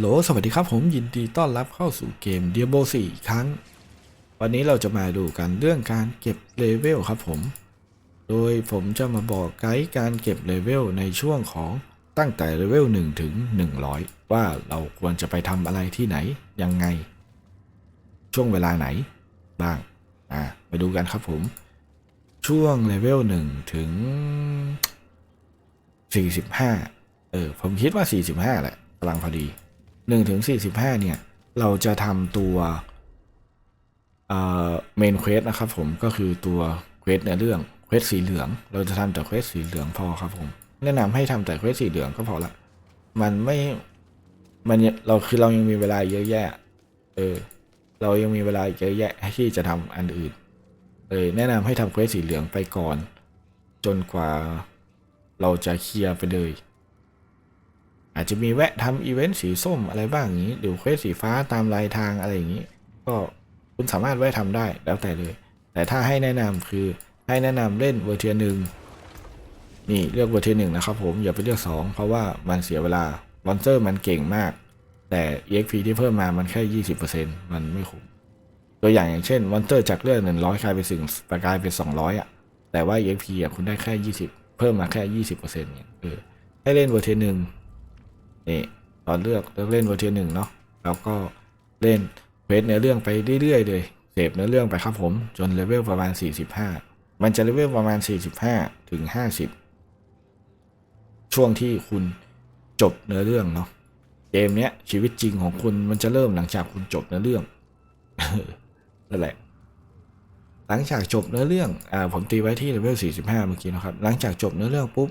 โหลสวัสดีครับผมยินดีต้อนรับเข้าสู่เกม Diablo 4 อีกครั้ง วันนี้เราจะมาดูกันเรื่องการเก็บเลเวลครับผม โดยผมจะมาบอกไกด์การเก็บเลเวลในช่วงของตั้งแต่เลเวล1ถึง 100 ว่าเราควรจะไปทำอะไรที่ไหน ยังไง ช่วงเวลาไหน บ้าง อ่าไปดูกันครับผม ช่วงเลเวล1ถึง 45 เออผมคิดว่า 45 แหละกำลังพอดี 1ถึง45 เนี่ย เราจะทำตัวเมนเควสนะครับผมก็คือตัวเควสในเรื่องเควสสีเหลือง เราจะทำแต่เควสสีเหลืองพอครับผมแนะนำให้ทำแต่เควสสีเหลืองก็พอละมันไม่มันเราคือเรายังมีเวลาเยอะแยะ เออ เรายังมีเวลาเยอะแยะที่จะทำอันอื่นเออแนะนำให้ทำเควสสีเหลืองไปก่อน จนกว่าเราจะเคลียร์ไปเลย อาจจะมีแวะทำอีเวนต์สีส้มอะไรบ้างอย่างนี้ หรือเควสสีฟ้าตามลายทางอะไรอย่างนี้ ก็คุณสามารถแวะทำได้แล้วแต่เลย แต่ถ้าให้แนะนำคือให้แนะนำเล่นเวอร์เทียหนึ่งนี่เลือกเวอร์เทียหนึ่งนะครับผมอย่าไปเลือก 2 เพราะว่ามันเสียเวลามอนเตอร์มันเก่งมาก แต่ EXP ที่เพิ่มมามันแค่ 20%มันไม่คุ้มตัวอย่างอย่างเช่นมอนเตอร์จากเลือดหนึ่งร้อยกลายเป็นสิ่งกลายเป็น200อะ แต่ว่า EXP อะคุณได้แค่20เพิ่มมาแค่20%เนี่ยเออให้เล่นเวอร์เทียหนึ่ง นี่ตอนเลือกเลือกเล่นเวอร์ชันหนึ่งเนาะแล้วก็เล่นเควสเนื้อเรื่องไปเรื่อยๆเลยเสพเนื้อเรื่องไปครับผมจนเลเวลประมาณ 45 มันจะเลเวลประมาณ 45 ถึง 50 ช่วงที่คุณจบเนื้อเรื่องเนาะเกมเนี้ยชีวิตจริงของคุณมันจะเริ่มหลังจากคุณจบเนื้อเรื่องนั่นแหละ หลังจากจบเนื้อเรื่องอ่าผมตีไว้ที่เลเวล45 เมื่อกี้นะครับ หลังจากจบเนื้อเรื่องปุ๊บ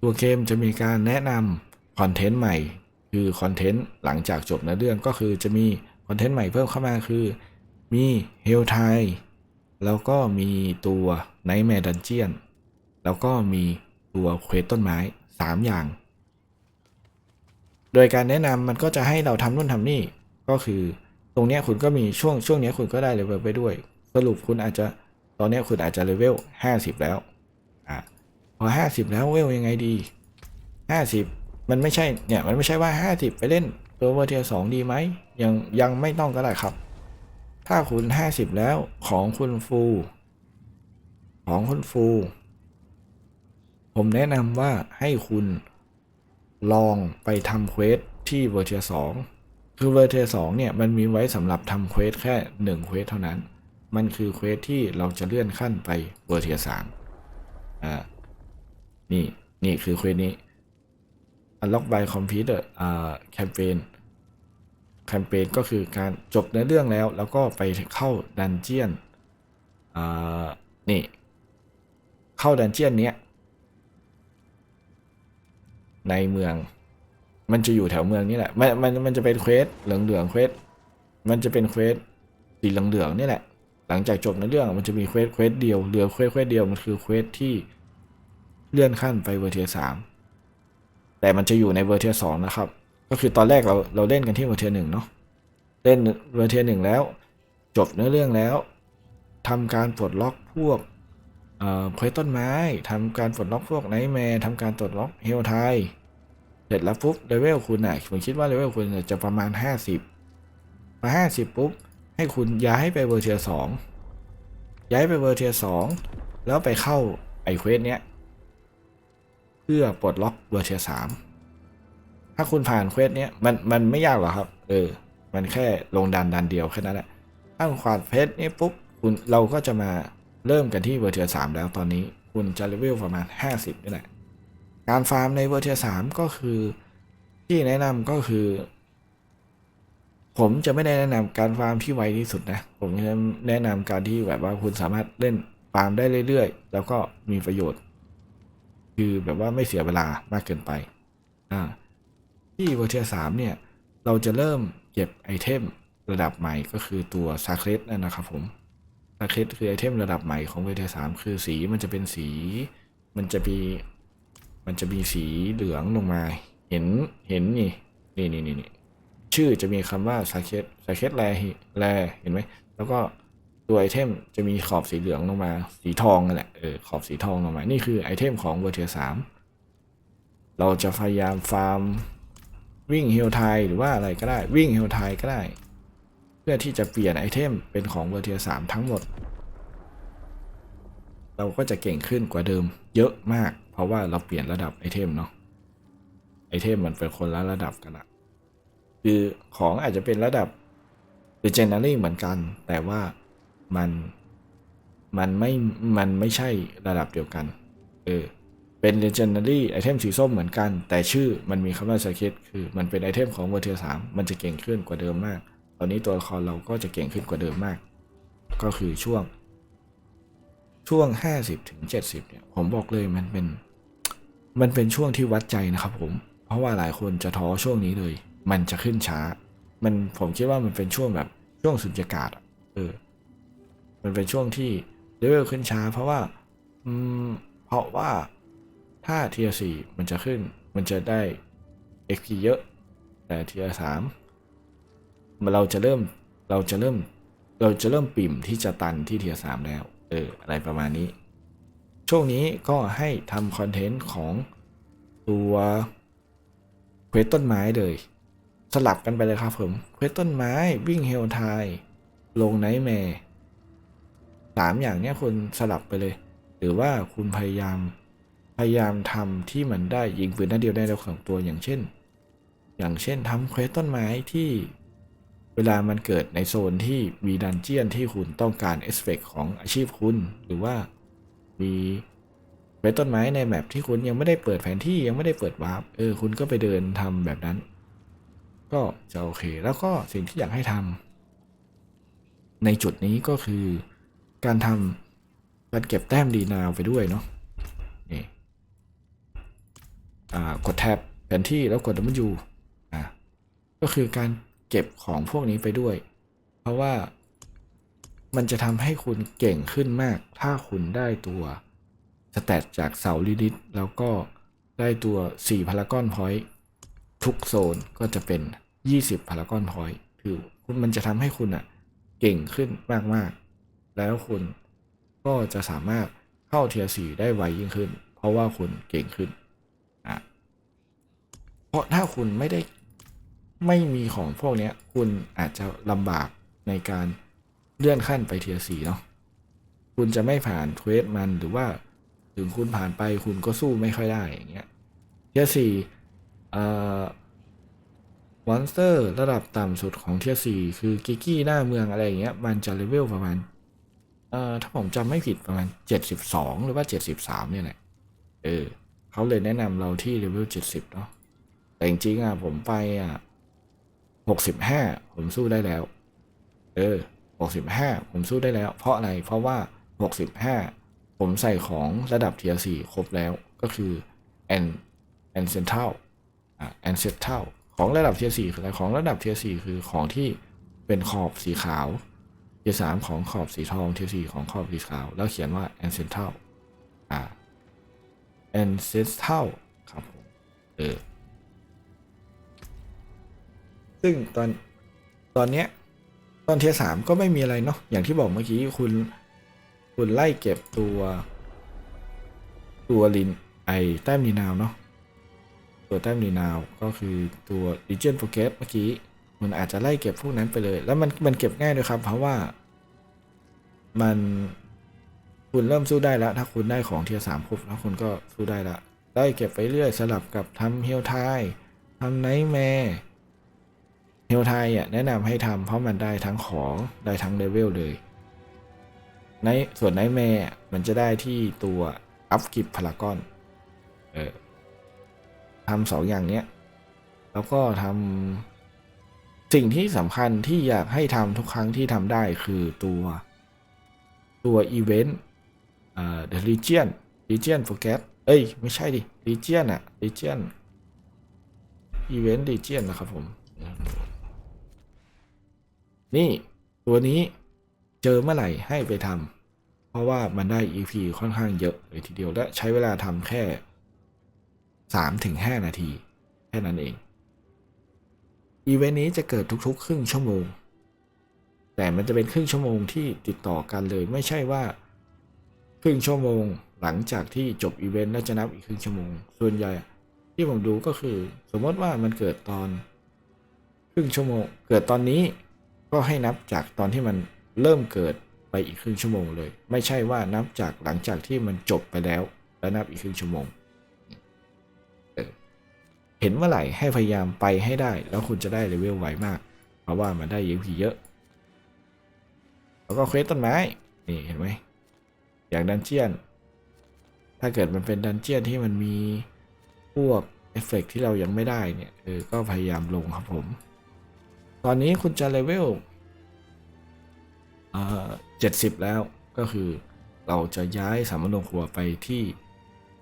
ตัวเกมจะมีการแนะนำ คอนเทนต์ใหม่ คือคอนเทนต์หลังจากจบในเรื่องก็คือจะมีคอนเทนต์ใหม่เพิ่มเข้ามาคือ มีเฮลไทแล้วก็มีตัวไนท์แมร์ดันเจียนแล้วก็มีตัวเควสต้นไม้ 3 อย่าง โดยการแนะนำมันก็จะให้เราทำนู่นทำนี่ก็คือตรงเนี้ยคุณก็มีช่วงช่วงเนี้ยคุณก็ได้เลเวลไปด้วย สรุปคุณอาจจะตอนเนี้ยคุณอาจจะเลเวล50 แล้วอะพอห้าสิบแล้วเวลยังไงดีห้าสิบ มันไม่ใช่เนี่ยมันไม่ใช่ว่าห้าสิบไปเล่นตัวเวอร์เทียสองดีไหมยังยังไม่ต้องก็ได้ครับ ถ้าคุณห้าสิบแล้วของคุณฟู ของคุณฟู ผมแนะนำว่าให้คุณลองไปทำเควสที่เวอร์เทียสองคือเวอร์เทียสองเนี่ยมันมีไว้สำหรับทำเควสแค่หนึ่งเควสเท่านั้น มันคือเควสที่เราจะเลื่อนขั้นไปเวอร์เทียสามอ่านี่นี่คือเควสนี้ unlock by computer อ่าแคมเปญแคมเปญก็คือการจบในเรื่องแล้ว แล้วก็ไปเข้าดันเจียนอ่านี่ เข้าดันเจียนเนี้ย ในเมือง มันจะอยู่แถวเมืองนี่แหละ มันมันมันจะเป็นเควสเหลืองเหลืองเควสมันจะเป็นเควสสีเหลืองเหลืองนี่แหละ หลังจากจบในเรื่องมันจะมีเควสเควสเดียวเหลือเควสเควสเดียวมันคือเควสที่เลื่อนขั้นไปเวอร์เทียสาม แต่มันจะอยู่ในเวอร์เทียสองนะครับ ก็คือตอนแรกเราเราเล่นกันที่เวอร์เทียหนึ่งเนาะเล่นเวอร์เทียหนึ่งแล้ว จบเนื้อเรื่องแล้วทำการปลดล็อกพวกเอ่อเควสต้นไม้ทำการปลดล็อกพวกไนท์แมร์ทำการปลดล็อกเฮลไทเสร็จแล้วปุ๊บเลเวลคุณอะผมคิดว่าเลเวลคุณจะประมาณ 50มา50 ปุ๊บ ให้คุณย้ายไปเวอร์เทียสองย้ายไปเวอร์เทียสองแล้วไปเข้าไอเควสเนี้ย เพื่อปลดล็อกเวอร์เทียสามถ้าคุณผ่านเควสเนี้ยมันมันไม่ยากหรอครับ เออ มันแค่ลงดันดันเดียวแค่นั้นแหละถ้าคุณผ่านเพชรนี้ปุ๊บคุณเราก็จะมาเริ่มกันที่เวอร์เทียสามแล้วตอนนี้คุณจะเลเวลประมาณ 50นี่แหละการฟาร์มในเวอร์เทียสามก็คือที่แนะนำก็คือ ผมจะไม่ได้แนะนำการฟาร์มที่ไวที่สุดนะ ผมจะแนะนำการที่แบบว่าคุณสามารถเล่นฟาร์มได้เรื่อยๆ แล้วก็มีประโยชน์ คือแบบว่าไม่เสียเวลามากเกินไปอ่าที่เวอร์เทียสามเนี่ยเราจะเริ่มเก็บไอเทมระดับใหม่ก็คือตัวซาเครสนั่นนะครับผมซาเครสคือไอเทมระดับใหม่ของเวอร์เทียสามคือสีมันจะเป็นสี มันจะมีมันจะมีสีเหลืองลงมา เห็นเห็นนี่นี่นี่นี่ชื่อจะมีคำว่าซาเคสซาเคสแลแลเห็นไหมแล้วก็ ตัวไอเทมจะมีขอบสีเหลืองลงมา สีทองนั่นแหละเออขอบสีทองลงมา นี่คือไอเทมของเวอร์เทียสามเราจะพยายามฟาร์มวิ่งเฮลไทหรือว่าอะไรก็ได้วิ่งเฮลไทก็ได้ เพื่อที่จะเปลี่ยนไอเทมเป็นของเวอร์เทียสามทั้งหมด เราก็จะเก่งขึ้นกว่าเดิมเยอะมาก เพราะว่าเราเปลี่ยนระดับไอเทมเนาะไอเทมมันเป็นคนละระดับกันละคือของอาจจะเป็นระดับ legendary เหมือนกัน แต่ว่า มัน มันไม่ มันไม่ใช่ระดับเดียวกัน เออ เป็น legendary ไอเทมสีส้มเหมือนกัน แต่ชื่อมันมีคำว่าสคิดคือมันเป็นไอเทมของเวอร์เทียสามมันจะเก่งขึ้นกว่าเดิมมาก ตอนนี้ตัวละครเราก็จะเก่งขึ้นกว่าเดิมมาก ก็คือช่วง ช่วง 50ถึง70 เนี่ย ผมบอกเลยมันเป็น มันเป็นช่วงที่วัดใจนะครับผม เพราะว่าหลายคนจะท้อช่วงนี้เลย มันจะขึ้นช้า มันผมคิดว่ามันเป็นช่วงแบบช่วงสุญญากาศ เออ มันเป็นช่วงที่เลเวลขึ้นช้า เพราะว่า อืม เพราะว่าถ้าเทียสี่มันจะขึ้น มันจะได้ XP เยอะ แต่เทียสามเราจะเริ่ม เราจะเริ่ม เราจะเริ่มปิ่มที่จะตันที่เทียสามแล้ว เออ อะไรประมาณนี้ ช่วงนี้ก็ให้ทำคอนเทนต์ของตัวเควสต้นไม้เลย สลับกันไปเลยครับผม เควสต้นไม้วิ่งเฮลไทลงไนท์แมร์ สามอย่างเนี้ยคุณสลับไปเลย หรือว่าคุณพยายามพยายามทำที่มันได้ยิงปืนนัดเดียวได้แล้วสองตัวอย่างเช่น อย่างเช่นทำเควสต้นไม้ที่เวลามันเกิดในโซนที่มีดันเจียนที่คุณต้องการเอสเฟกของอาชีพคุณ หรือว่ามีเควสต้นไม้ในแมปที่คุณยังไม่ได้เปิดแผนที่ยังไม่ได้เปิดวาร์ปเออคุณก็ไปเดินทำแบบนั้น ก็จะโอเคแล้วก็สิ่งที่อยากให้ทำในจุดนี้ก็คือ การทำการเก็บแต้มดีนาวไปด้วยเนาะนี่กดแท็บแผนที่แล้วกด W อะก็คือการเก็บของพวกนี้ไปด้วย เพราะว่ามันจะทำให้คุณเก่งขึ้นมาก ถ้าคุณได้ตัวสแตทจากเสาลิลิตแล้วก็ได้ตัว 4พารากอนพอยต์ทุกโซนก็จะเป็น 20พารากอนพอยต์คือมันจะทำให้คุณอะเก่งขึ้นมาก ๆ แล้วคุณก็จะสามารถเข้าเทียสีได้ไวยิ่งขึ้น เพราะว่าคุณเก่งขึ้นอะเพราะถ้าคุณไม่ได้ไม่มีของพวกนี้คุณอาจจะลำบากในการเลื่อนขั้นไปเทียสีเนาะคุณจะไม่ผ่านเควสมันหรือว่าถึงคุณผ่านไปคุณก็สู้ไม่ค่อยได้อย่างเงี้ยเทียสี่เอ่อมอนสเตอร์ระดับต่ำสุดของเทียสี่คือกิกกี้หน้าเมืองอะไรอย่างเงี้ยมันจะเลเวลประมาณ เอ่อถ้าผมจำไม่ผิดประมาณเจ็ดสิบสองหรือว่าเจ็ดสิบสามเนี่ยแหละเออเขาเลยแนะนำเราที่เลเวลเจ็ดสิบเนาะแต่จริงๆอะผมไปอะหกสิบห้าผมสู้ได้แล้ว เออหกสิบห้าผมสู้ได้แล้ว เพราะอะไรเพราะว่าหกสิบห้าผมใส่ของระดับเทียสี่ครบแล้วก็คือแอนแอนเซนเทลอะแอนเซนเทลของระดับเทียสี่คืออะไรของระดับเทียสี่คือของที่เป็นขอบสีขาว เทียสามของขอบสีทองเทียสี่ของขอบสีขาว แล้วเขียนว่าแอนเซนทัลอ่าแอนเซนทัลครับผมเออซึ่งตอนตอนเนี้ยตอนเทียสามก็ไม่มีอะไรเนาะอย่างที่บอกเมื่อกี้คุณคุณไล่เก็บตัว ตัวลินไอแต้มลีนาวเนาะตัวแต้มลีนาวก็คือตัว Legion f o r g e t เมื่อกี้มันอาจจะไล่เก็บพวกนั้นไปเลย แล้วมันมันเก็บง่ายด้วยครับ เพราะว่า มันคุณเริ่มสู้ได้แล้ว ถ้าคุณได้ของเทียสามครบแล้วคุณก็สู้ได้ละไล่เก็บไปเรื่อยสลับกับทำเฮลไททำไนท์แมร์เฮลไทอะแนะนำให้ทำเพราะมันได้ทั้งของได้ทั้งเลเวลเลย ในส่วนไนท์แมร์มันจะได้ที่ตัวอัพกิบพารากอนเออทำสองอย่างเนี้ย แล้วก็ทำสิ่งที่สำคัญที่อยากให้ทำทุกครั้งที่ทำได้คือตัว ตัวอีเวนต์อ่า The Legion Legion Forget เอ้ย ไม่ใช่ดิ Legion อะ Legion Event Legion นะครับผม นี่ตัวนี้เจอเมื่อไหร่ให้ไปทำเพราะว่ามันได้ EP ค่อนข้างเยอะเลยทีเดียวและใช้เวลาทำแค่สามถึงห้านาที แค่นั้นเอง อีเวนต์นี้จะเกิดทุกๆ ครึ่งชั่วโมง แต่มันจะเป็นครึ่งชั่วโมงที่ติดต่อกันเลย ไม่ใช่ว่า ครึ่งชั่วโมงหลังจากที่จบอีเวนต์แล้วจะนับอีกครึ่งชั่วโมง ส่วนใหญ่ ที่ผมดูก็คือ สมมติว่ามันเกิดตอน ครึ่งชั่วโมง เกิดตอนนี้ก็ให้นับจากตอนที่มันเริ่มเกิดไปอีกครึ่งชั่วโมงเลย ไม่ใช่ว่านับจากหลังจากที่มันจบไปแล้ว แล้วนับอีกครึ่งชั่วโมงเห็นเมื่อไหร่ให้พยายามไปให้ได้ แล้วคุณจะได้เลเวลไวมาก เพราะว่ามันได้ EXP เยอะ แล้วก็เควสต้นไม้ นี่เห็นไหมอย่างดันเจียน ถ้าเกิดมันเป็นดันเจียนที่มันมีพวกเอฟเฟกต์ที่เรายังไม่ได้เนี่ยเออก็พยายามลงครับผม ตอนนี้คุณจะเลเวลเอ่อเจ็ดสิบแล้วก็คือเราจะย้ายสามโรงครัวไปที่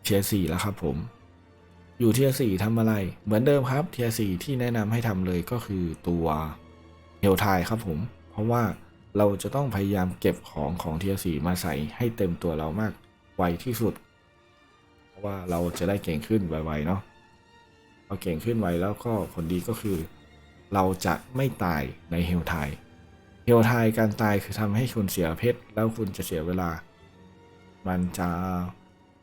เทียสี่แล้วครับผม อยู่เทียสี่ทำอะไร เหมือนเดิมครับเทียสี่ที่แนะนำให้ทำเลยก็คือตัวเฮลไทครับผม เพราะว่า เราจะต้องพยายามเก็บของของเทียสีมาใส่ให้เต็มตัวเรามากไวที่สุด เพราะว่าเราจะได้เก่งขึ้นไวๆเนาะพอเก่งขึ้นไวแล้วก็ผลดีก็คือ เราจะไม่ตายในเฮลไทเฮลไทการตายคือทำให้คุณเสียเพชรแล้วคุณจะเสียเวลา มันจะ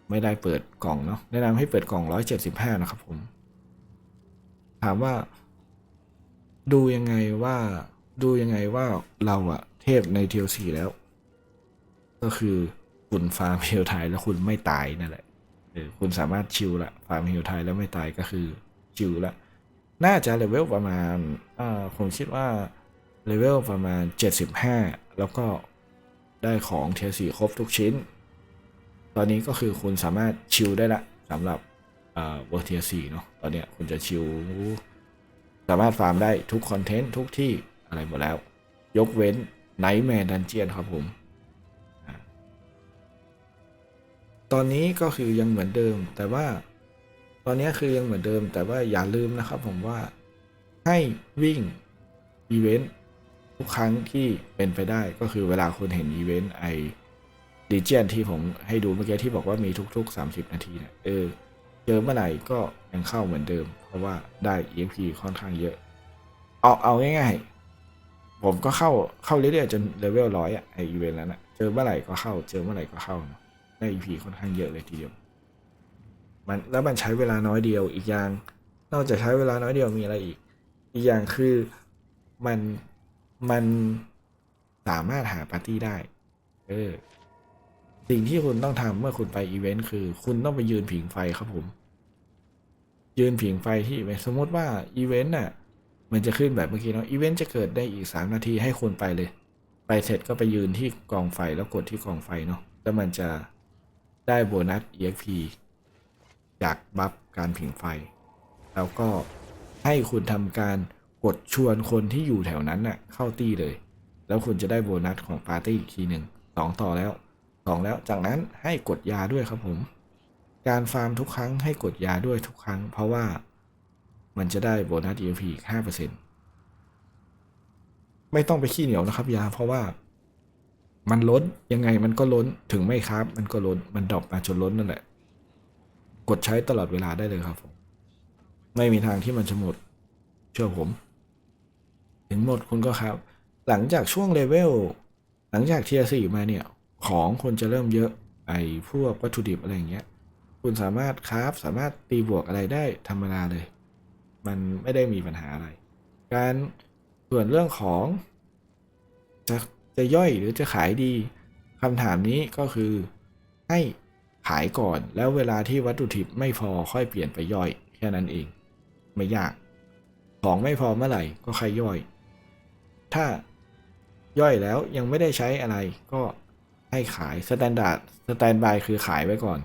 ไม่ได้เปิดกล่องเนาะแนะนำให้เปิดกล่อง 175 นะครับผม ถามว่า ดูยังไงว่าดูยังไงว่าเราอะ เทพในเทียสีแล้ว ก็คือคุณฟาร์มเฮลไทยแล้วคุณไม่ตายนั่นแหละเออคุณสามารถชิลละฟาร์มเฮลไทยแล้วไม่ตายก็คือชิลละ น่าจะเลเวลประมาณอ่าผมคิดว่าเลเวลประมาณ 75 แล้วก็ได้ของเทียสีครบทุกชิ้น ตอนนี้ก็คือคุณสามารถชิลได้ละสำหรับเวอร์เทียสีเนาะตอนเนี้ยคุณจะชิลสามารถฟาร์มได้ทุกคอนเทนต์ทุกที่อะไรหมดแล้ว ยกเว้น ไนท์แมร์ดันเจียนครับผม ตอนนี้ก็คือยังเหมือนเดิม แต่ว่าตอนนี้คือยังเหมือนเดิม แต่ว่าอย่าลืมนะครับผมว่าให้วิ่งอีเวนต์ทุกครั้งที่เป็นไปได้ก็คือเวลาคุณเห็นอีเวนต์ไอดีเจนที่ผมให้ดูเมื่อกี้ที่บอกว่ามีทุก ๆ 30 นาทีเนี่ยเออเจอเมื่อไหร่ก็ยังเข้าเหมือนเดิม เพราะว่าได้ EXP ค่อนข้างเยอะ เอาเอาง่ายๆ ผมก็เข้าเข้าเรื่อยๆจนเลเวลร้อยอะไออีเวนต์แล้วนะเจอเมื่อไหร่ก็เข้า เจอเมื่อไหร่ก็เข้าเนอะได้ EP ค่อนข้างเยอะเลยทีเดียว มันแล้วมันใช้เวลาน้อยเดียวอีกอย่าง นอกจากใช้เวลาน้อยเดียวมีอะไรอีก อีกอย่างคือมันมันสามารถหาปาร์ตี้ได้ เออ สิ่งที่คุณต้องทำเมื่อคุณไปอีเวนต์คือ คุณต้องไปยืนผิงไฟครับผม ยืนผิงไฟที่สมมติว่าอีเวนต์น่ะ มันจะขึ้นแบบเมื่อกี้เนาะอีเวนต์จะเกิดได้อีกสามนาทีให้คุณไปเลย ไปเสร็จก็ไปยืนที่กองไฟแล้วกดที่กองไฟเนาะแล้วมันจะได้โบนัส EXP จากบัฟการผิงไฟ แล้วก็ให้คุณทำการกดชวนคนที่อยู่แถวนั้นน่ะเข้าตี้เลย แล้วคุณจะได้โบนัสของปาร์ตี้อีกทีหนึ่งสองต่อแล้วสองแล้วจากนั้นให้กดยาด้วยครับผม การฟาร์มทุกครั้งให้กดยาด้วยทุกครั้ง เพราะว่า มันจะได้โบนัส EXP อีกห้าเปอร์ซ็นไม่ต้องไปขี้เหนียวนะครับยาเพราะว่ามันล้นยังไงมันก็ล้นถึงไม่ครับ มันก็ล้นมันดรอปมาจนล้นนั่นแหละ กดใช้ตลอดเวลาได้เลยครับผม ไม่มีทางที่มันจะหมด เชื่อผม ถึงหมดคุณก็ครับ หลังจากช่วงเลเวลหลังจากเทียสี่มาเนี่ย ของคนจะเริ่มเยอะไอ้พวกวัตถุดิบอะไรอย่างเงี้ย คุณสามารถคราฟสามารถตีบวกอะไรได้ธรรมดาเลย มันไม่ได้มีปัญหาอะไร การส่วนเรื่องของ จะจะย่อยหรือจะขายดีคำถามนี้ก็คือให้ขายก่อนแล้วเวลาที่วัตถุดิบไม่พอค่อยเปลี่ยนไปย่อยแค่นั้นเอง ไม่ยาก ของไม่พอเมื่อไหร่ก็ค่อยย่อย ถ้าย่อยแล้วยังไม่ได้ใช้อะไรก็ให้ขายสแตนดาร์ดสแตนบายคือขายไว้ก่อน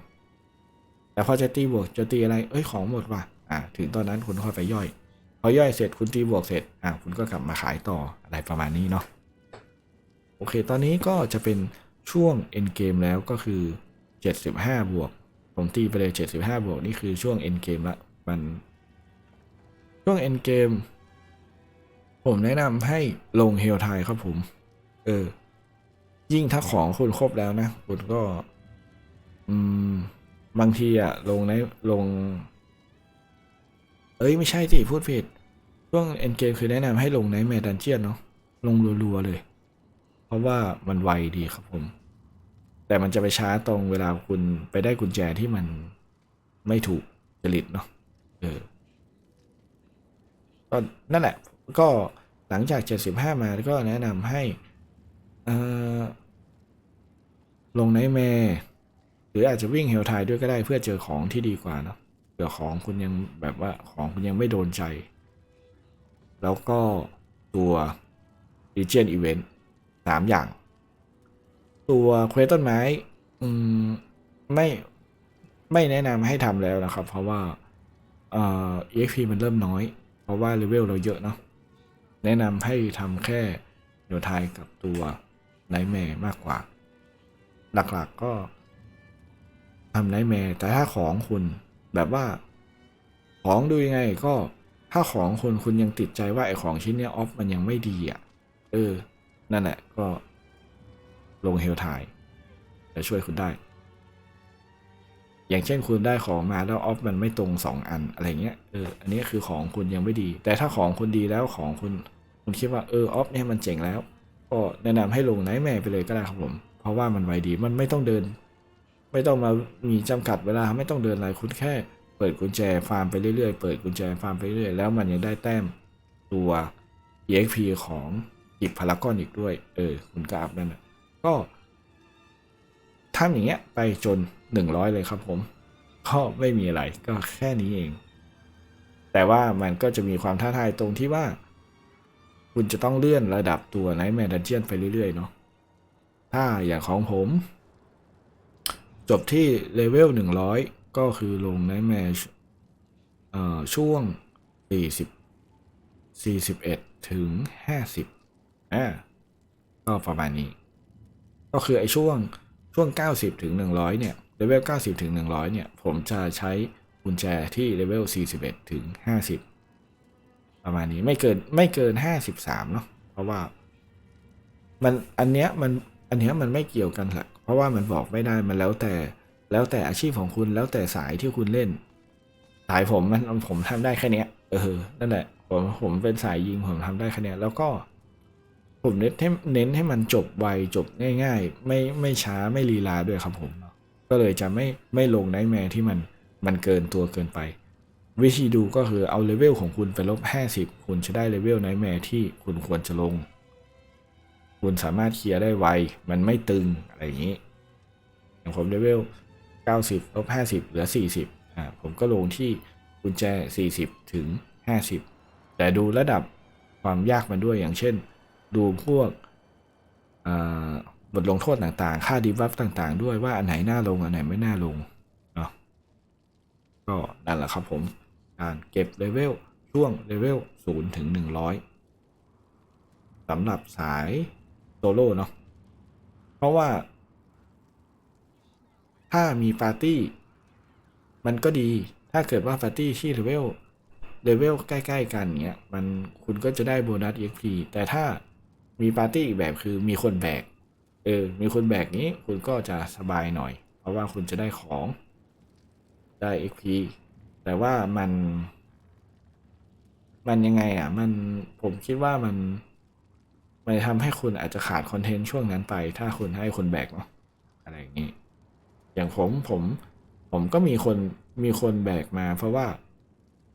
แต่พอจะตีบวกจะตีอะไร เอ้ยของหมดว่ะ อะถึงตอนนั้นคุณค่อยไปย่อย พอย่อยเสร็จคุณตีบวกเสร็จอะคุณก็กลับมาขายต่ออะไรประมาณนี้เนาะโอเค ตอนนี้ก็จะเป็นช่วง end game แล้วก็คือ 75 บวก ผมตีไปเลย 75 บวกนี่คือช่วง end game ละมันช่วง end game ผมแนะนำให้ลงเฮลไทครับผม เออ ยิ่งถ้าของคุณครบแล้วนะ คุณก็ อืม บางทีอะลงในลง เอ้ยไม่ใช่สิพูดผิดช่วง end game คือแนะนำให้ลงในแมดันเจียนเนาะลงรัวๆเลย เพราะว่ามันไวดีครับผม แต่มันจะไปช้าตรงเวลาคุณไปได้กุญแจที่มันไม่ถูกจริตเนาะเออก็นั่นแหละ ก็หลังจาก 75 มาก็แนะนำให้อ่อลงไนแมร์หรืออาจจะวิ่งเฮลไทด้วยก็ได้เพื่อเจอของที่ดีกว่าเนาะ ผื่อของคุณยังแบบว่าของคุณยังไม่โดนใจ แล้วก็ตัว Legion Event สามอย่าง ตัวเควสต้นไม้มไม่ไม่แนะนำให้ทำแล้วนะครับ เพราะว่าเอ่อ EXP มันเริ่มน้อย เพราะว่าเลเวลเราเยอะเนาะแนะนำให้ทำแค่โยทายกับตัวไนแมร์มากกว่า หลักๆกก็ทำไนแมร์แต่ถ้าของคุณ แบบว่า ของดูยังไงก็ถ้าของคุณคุณยังติดใจว่าไอของชิ้นเนี้ยออฟมันยังไม่ดีอะ เออ นั่นแหละก็ ลงเฮลไทจะช่วยคุณได้ อย่างเช่นคุณได้ของมาแล้วออฟมันไม่ตรงสองอันอะไรเงี้ยเอออันนี้คือของคุณยังไม่ดี แต่ถ้าของคุณดีแล้วของคุณ คุณคิดว่าเออออฟเนี่ยมันเจ๋งแล้ว ก็แนะนำให้ลงไนท์แมร์ไปเลยก็ได้ครับผม เพราะว่ามันไวดีมันไม่ต้องเดิน ไม่ต้องมามีจำกัดเวลาไม่ต้องเดินอะไรคุณแค่ เปิดกุญแจฟาร์มไปเรื่อยๆ เปิดกุญแจฟาร์มไปเรื่อยๆแล้วมันยังได้แต้มตัว EXP ของอีกพารากอนอีกด้วย เออ คุณก็อัพนั่นนะก็ทำอย่างเงี้ยไปจน 100 เลยครับผม ก็ไม่มีอะไรก็แค่นี้เอง แต่ว่ามันก็จะมีความท้าทายตรงที่ว่า คุณจะต้องเลื่อนระดับตัวไนท์แม e ดันเจียนไปเรื่อยๆ เนาะถ้าอย่างของผม จบที่เลเวล 100 ก็คือลงไนแม e เอ่อช่วง 40 41 ถึง 50อ่าก็ประมาณนี้ ก็คือไอ้ช่วงช่วง 90 ถึง 100 เนี่ย เลเวล 90 ถึง 100 เนี่ย ผมจะใช้กุญแจที่เลเวล 41 ถึง 50 ประมาณนี้ไม่เกินไม่เกิน 53 เนาะเพราะว่า มันอันเนี้ยมันอันเนี้ยมันไม่เกี่ยวกันแหละ เพราะว่ามันบอกไม่ได้มันแล้วแต่แล้วแต่อาชีพของคุณแล้วแต่สายที่คุณเล่น สายผมมันผมทำได้แค่นี้เออนั่นแหละผมผมเป็นสายยิงผมทำได้แค่นี้แล้วก็ ผมเน้นให้เน้นให้มันจบไวจบง่าย ๆ ไม่ไม่ช้าไม่ลีลาด้วยครับผม ก็เลยจะไม่ไม่ลงไนท์แมร์ที่มันมันเกินตัวเกินไป วิธีดูก็คือเอาเลเวลของคุณไปลบ 50 คุณจะได้เลเวลไนท์แมร์ที่คุณควรจะลง คุณสามารถเคลียร์ได้ไว มันไม่ตึงอะไรอย่างนี้อย่างผมเลเวล 90ลบ50 เหลือ 40อ่าผมก็ลงที่กุญแจ 40 ถึง 50 แต่ดูระดับความยากมันด้วยอย่างเช่น ดูพวกบทลงโทษต่างๆ ค่าดีบัฟต่างๆ ด้วยว่าอันไหนน่าลง อันไหนไม่น่าลงเนาะก็นั่นแหละครับผมการเก็บเลเวลช่วงเลเวล0ถึง 100สำหรับสาย โซโล่เนาะเพราะว่า ถ้ามีปาร์ตี้ มันก็ดีถ้าเกิดว่าปาร์ตี้ที่เลเวลเลเวลใกล้ ๆ กันเนี้ยมันคุณก็จะได้โบนัส EXP แต่ถ้ามีปาร์ตี้อีกแบบคือมีคนแบก เออ มีคนแบกนี้คุณก็จะสบายหน่อย เพราะว่าคุณจะได้ของได้ XP แต่ว่ามัน มันยังไงอะ มันผมคิดว่ามัน มันทำให้คุณอาจจะขาดคอนเทนต์ช่วงนั้นไป ถ้าคุณให้คนแบกเนาะอะไรอย่างนี้ อย่างผมผมผมก็มีคนมีคนแบกมา เพราะว่า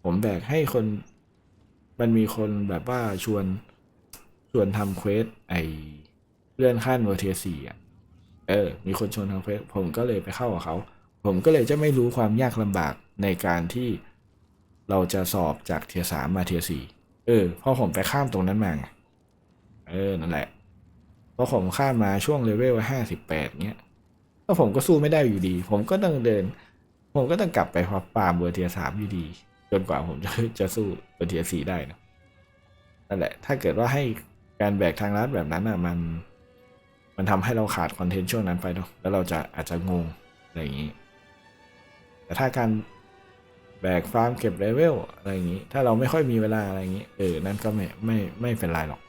ผมแบกให้คน มันมีคนแบบว่าชวนชวนทำเควสไอเลื่อนขั้นเวอร์เทียสี่อะเออ มีคนชวนทำเควสผมก็เลยไปเข้ากับเขาผมก็เลยจะไม่รู้ความยากลำบากในการที่เราจะสอบจากเทียสามมาเทียสี่เออพราะผมไปข้ามตรงนั้นมาไง เออ นั่นแหละพอผมข้ามมาช่วงเลเวลห้าสิบแปดเนี้ยก็ผมก็สู้ไม่ได้อยู่ดี ผมก็ต้องเดิน ผมก็ต้องกลับไปพับปาล์มเบอร์เทียสามอยู่ดี จนกว่าผมจะจะสู้เบอร์เทียสี่ได้นะนั่นแหละ ถ้าเกิดว่าให้การแบกทางลัดแบบนั้นอะ มัน มันทำให้เราขาดคอนเทนต์ช่วงนั้นไปเนาะแล้วเราจะอาจจะงงอะไรอย่างนี้ แต่ถ้าการแบกฟาร์มเก็บเลเวลอะไรอย่างนี้ ถ้าเราไม่ค่อยมีเวลาอะไรอย่างนี้ เออ นั่นก็ไม่ไม่ไม่เป็นไรหรอก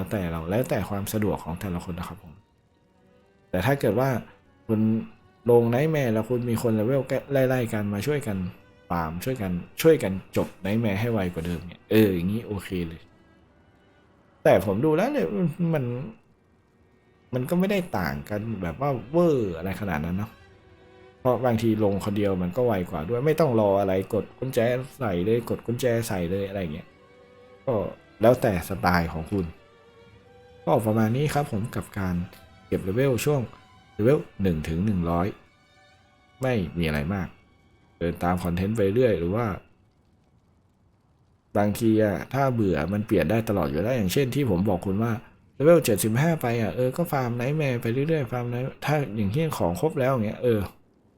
แล้วแต่เราแล้วแต่ความสะดวกของแต่ละคนนะครับผมแต่ถ้าเกิดว่าคุณลงไนท์แมร์แล้วคุณมีคนเลเวลไล่ๆกันมาช่วยกันฟามช่วยกันช่วยกันจบไนท์แมร์ให้ไวกว่าเดิมเนี่ยเอออย่างนี้โอเคเลย แต่ผมดูแล้วเนี่ยมัน มันก็ไม่ได้ต่างกันแบบว่าเวอร์อะไรขนาดนั้นเนาะเพราะบางทีลงคนเดียวมันก็ไวกว่าด้วยไม่ต้องรออะไรกดกุญแจใส่เลยกดกุญแจใส่เลยอะไรเงี้ยก็แล้วแต่สไตล์ของคุณ ก็ประมาณนี้ครับผมกับการเก็บเลเวลช่วงเลเวลหนึ่งถึงหนึ่งร้อยไม่มีอะไรมาก เดินตามคอนเทนต์ไปเรื่อยหรือว่า บางทีอะถ้าเบื่อมันเปลี่ยนได้ตลอดอยู่แล้วอย่างเช่นที่ผมบอกคุณว่าเลเวลเจ็ดสิบห้าไปอะเออก็ฟาร์มไนท์แมร์ไปเรื่อยๆฟาร์มไนท์ถ้าอย่างที่ของครบแล้วอย่างเงี้ยเออ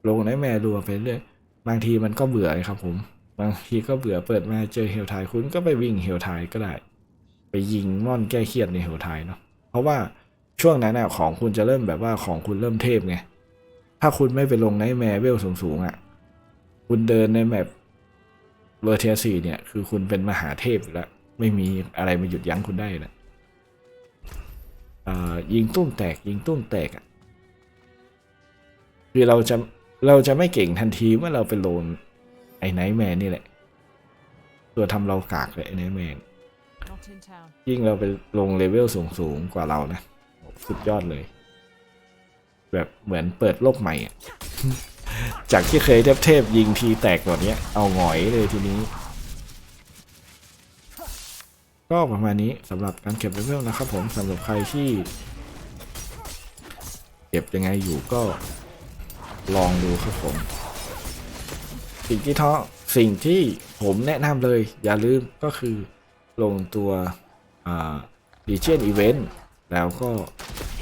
ลงไนท์แมร์รัวไปเรื่อยบางทีมันก็เบื่อครับผมบางทีก็เบื่อเปิดมาเจอเฮลทายคุณก็ไปวิ่งเฮลทายก็ได้ ไปยิงม่อนแก้เครียดในเฮลไทยเนาะเพราะว่าช่วงนั้นอะของคุณจะเริ่มแบบว่าของคุณเริ่มเทพไงถ้าคุณไม่ไปลงไนท์แมเวลสูงๆอะคุณเดินในแมปเวอร์เทียสี่เนี่ย คือคุณเป็นมหาเทพอยู่แล้ว ไม่มีอะไรมาหยุดยั้งคุณได้นะยิงตุ้มแตกยิงตุ้มแตกอะ่ะคือเราจะเราจะไม่เก่งทันทีเมื่อเราไปโลนไอ้ไนท์แมนนี่แหละ ตัวทำเรากากเลยไอ้ไนท์แมน ยิ่งเราไปลงเลเวลสูงสูงกว่าเรานะ สุดยอดเลย แบบเหมือนเปิดโลกใหม่อะจากที่เคยเทพๆยิงทีแตกแบบนี้เอาหงอยเลยทีนี้ ก็ประมาณนี้สำหรับการเก็บเลเวลนะครับผมสำหรับใครที่ เก็บยังไงอยู่ก็ลองดูครับผม สิ่งที่ท้อสิ่งที่ผมแนะนำเลย อย่าลืมก็คือ ลงตัวอ่า Legion Event แล้วก็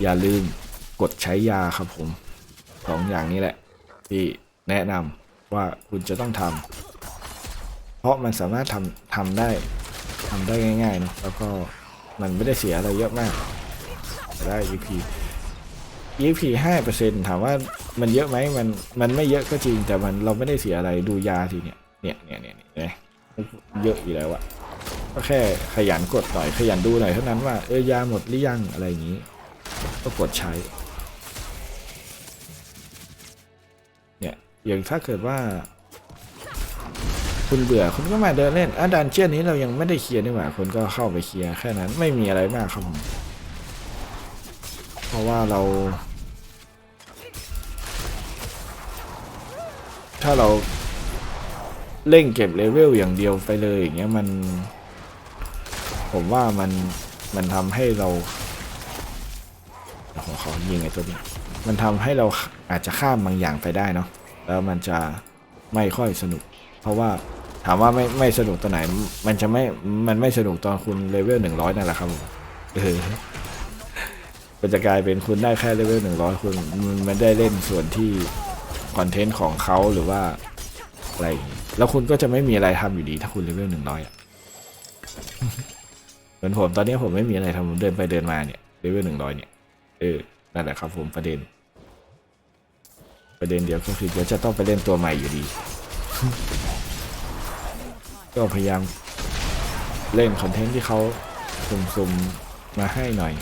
อย่าลืมกดใช้ยาครับผมสองอย่างนี้แหละ ที่แนะนำว่าคุณจะต้องทำเพราะมันสามารถทำทำได้ทำได้ง่ายๆเนะแล้วก็มันไม่ได้เสียอะไรเยอะมากแต่ได้ EP EP ห้าเปอร์เซ็นถามว่ามันเยอะไหมมันมันไม่เยอะก็จริงแต่มันเราไม่ได้เสียอะไรดูยาทีเนี่ยเนี่ยเนี่ยเนี่ยเนี่ยเยอะอยู่แล้วอะ ก็แค่ขยันกดหน่อยขยันดูหน่อยเท่านั้นว่าเออยาหมดหรือยังอะไรอย่างนี้ ก็กดใช้ เนี่ยอย่างถ้าเกิดว่า คุณเบื่อคุณก็มาเดินเล่นอะดันเจียนนี้เรายังไม่ได้เคลียร์นี่หว่าคุณก็เข้าไปเคลียร์แค่นั้นไม่มีอะไรมากครับผมเพราะว่าเรา ถ้าเราเร่งเก็บเลเวลอย่างเดียวไปเลยอย่างเงี้ยมัน ผมว่ามันมันทำให้เราขอขอยิงไอ้ตัวนี้ มันทำให้เราอาจจะข้ามบางอย่างไปได้เนาะแล้วมันจะไม่ค่อยสนุก เพราะว่าถามว่าไม่ไม่สนุกตอนไหน มันจะไม่ มันไม่สนุกตอนคุณเลเวลหนึ่งร้อยนั่นแหละครับเออมันจะกลายเป็นคุณได้แค่เลเวลหนึ่งร้อยคุณมันไม่ได้เล่นส่วนที่คอนเทนต์ของเขาหรือว่าอะไร แล้วคุณก็จะไม่มีอะไรทำอยู่ดี ถ้าคุณเลเวลหนึ่งร้อยอะ เหมือนผมตอนนี้ผมไม่มีอะไรทำผมเดินไปเดินมาเนี่ยเลเวลหนึ่งร้อยเนี่ยเออนั่นแหละครับผมประเด็น ประเด็นเดียวก็คือเดี๋ยวจะต้องไปเล่นตัวใหม่อยู่ดี ก็พยายามเล่นคอนเทนต์ที่เขาสุ่มๆมาให้หน่อย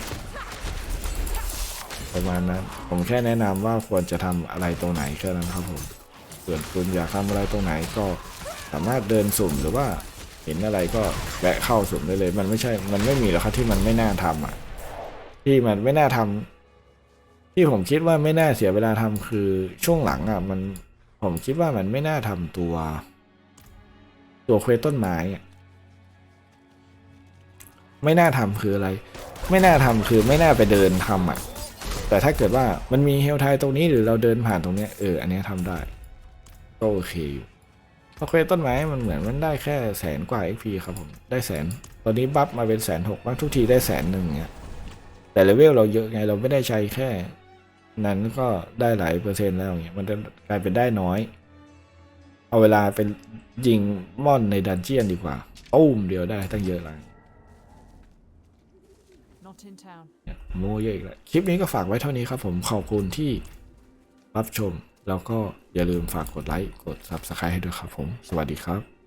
ประมาณนั้น ผมแค่แนะนำว่าควรจะทำอะไรตรงไหนแค่นั้นครับผมส่วนคุณอยากทำอะไรตรงไหนก็สามารถเดินสุ่มหรือว่า เห็นอะไรก็แวะเข้าสุ่มได้เลย มันไม่ใช่ มันไม่มีหรอกครับที่มันไม่น่าทำอะ ที่มันไม่น่าทำที่ผมคิดว่าไม่น่าเสียเวลาทำคือช่วงหลังอะ มันผมคิดว่ามันไม่น่าทำตัว ตัวเควต้นไม้อะไม่น่าทำคืออะไร ไม่น่าทำคือไม่น่าไปเดินทำอะ แต่ถ้าเกิดว่ามันมีเฮลไทตรงนี้หรือเราเดินผ่านตรงเนี้ยเอออันนี้ยทำได้ก็โอเคอยู่ เพราะเควสต้นไม้มันเหมือนมันได้แค่แสนกว่า XP ครับผม ได้แสน ตอนนี้บัฟมาเป็นแสนหกบางทุกทีได้แสนหนึ่งเนี้ยแต่เลเวลเราเยอะไงเราไม่ได้ใช้แค่ นั้นก็ได้หลายเปอร์เซ็นต์แล้วอย่างเงี้ยมันจะกลายเป็นได้น้อย เอาเวลาเป็นยิงม่อนในดันเจียนดีกว่าตุ้มเดียวได้ตั้งเยอะเลย Not in town. โมเยอะอีกแล้วคลิปนี้ก็ฝากไว้เท่านี้ครับผมขอบคุณที่รับชมแล้วก็ อย่าลืมฝากกดไลค์ กด Subscribe ให้ด้วยครับผม สวัสดีครับ